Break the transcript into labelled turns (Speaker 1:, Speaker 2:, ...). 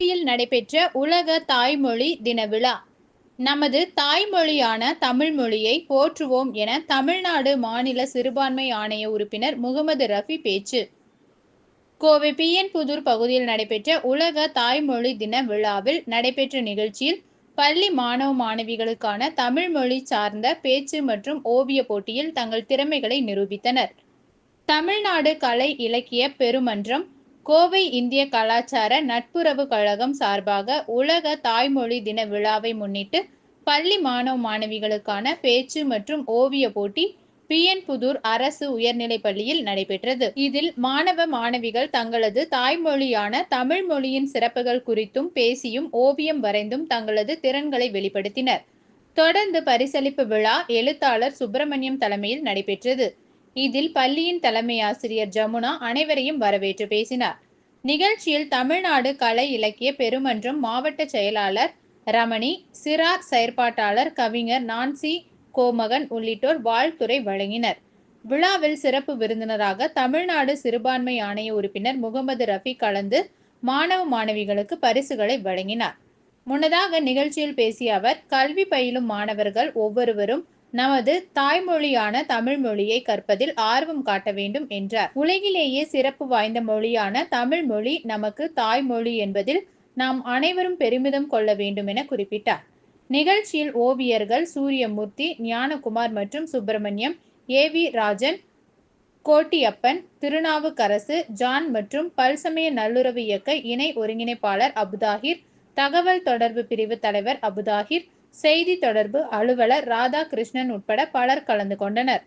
Speaker 1: யில் நடைபெற்ற உலக தாய்மொழி தின விழா. நமது தாய்மொழியான தமிழ் மொழியை போற்றுவோம் என தமிழ்நாடு மாநில சிறுபான்மை ஆணைய உறுப்பினர் முகமது ரஃபி பேச்சு. கோவை பிஎன் புதூர் பகுதியில் நடைபெற்ற உலக தாய்மொழி தின விழாவில் நடைபெற்ற நிகழ்ச்சியில் பள்ளி மாணவ மாணவிகளுக்கான தமிழ் மொழி சார்ந்த பேச்சு மற்றும் ஓவிய போட்டியில் தங்கள் திறமைகளை நிரூபித்தனர். தமிழ்நாடு கலை இலக்கிய பெருமன்றம் கோவை இந்திய கலாச்சார நட்புறவு கழகம் சார்பாக உலக தாய்மொழி தின விழாவை முன்னிட்டு பள்ளி மாணவ மாணவிகளுக்கான பேச்சு மற்றும் ஓவிய போட்டி பிஎன் புதூர் அரசு உயர்நிலைப் பள்ளியில் நடைபெற்றது. இதில் மாணவ மாணவிகள் தங்களது தாய்மொழியான தமிழ் மொழியின் சிறப்புகள் குறித்தும் பேசியும் ஓவியம் வரைந்தும் தங்களது திறன்களை வெளிப்படுத்தினர். தொடர்ந்து பரிசளிப்பு விழா எழுத்தாளர் சுப்பிரமணியம் தலைமையில் நடைபெற்றது. இதில் பள்ளியின் தலைமை ஆசிரியர் ஜமுனா அனைவரையும் வரவேற்று பேசினார். நிகழ்ச்சியில் தமிழ்நாடு கலை இலக்கிய பெருமன்றம் மாவட்ட செயலாளர் ரமணி சிறார் செயற்பாட்டாளர் கவிஞர் நான்சி கோமகன் உள்ளிட்டோர் வாழ்த்துறை வழங்கினர். விழாவில் சிறப்பு விருந்தினராக தமிழ்நாடு சிறுபான்மை ஆணைய உறுப்பினர் முகமது ரஃபி கலந்து மாணவ மாணவிகளுக்கு பரிசுகளை வழங்கினார். முன்னதாக நிகழ்ச்சியில் பேசிய அவர் கல்வி பயிலும் மாணவர்கள் ஒவ்வொருவரும் நமது தாய்மொழியான தமிழ் மொழியை கற்பதில் ஆர்வம் காட்ட வேண்டும் என்றார். உலகிலேயே சிறப்பு வாய்ந்த மொழியான தமிழ் மொழி நமக்கு தாய்மொழி என்பதில் நாம் அனைவரும் பெருமிதம் கொள்ள வேண்டும் என குறிப்பிட்டார். நிகழ்ச்சியில் ஓவியர்கள் சூரியமூர்த்தி ஞானகுமார் மற்றும் Subramaniam A V Rajan Kottiyappan Thirunavukkarasu John மற்றும் பல்சமய நல்லுறவு இயக்க இணை ஒருங்கிணைப்பாளர் அபுதாகிர் தகவல் தொடர்பு பிரிவு தலைவர் அபுதாகிர் செய்தி தொடர்பு அலுவலர் ராதாகிருஷ்ணன் உட்பட பலர் கலந்து கொண்டனர்.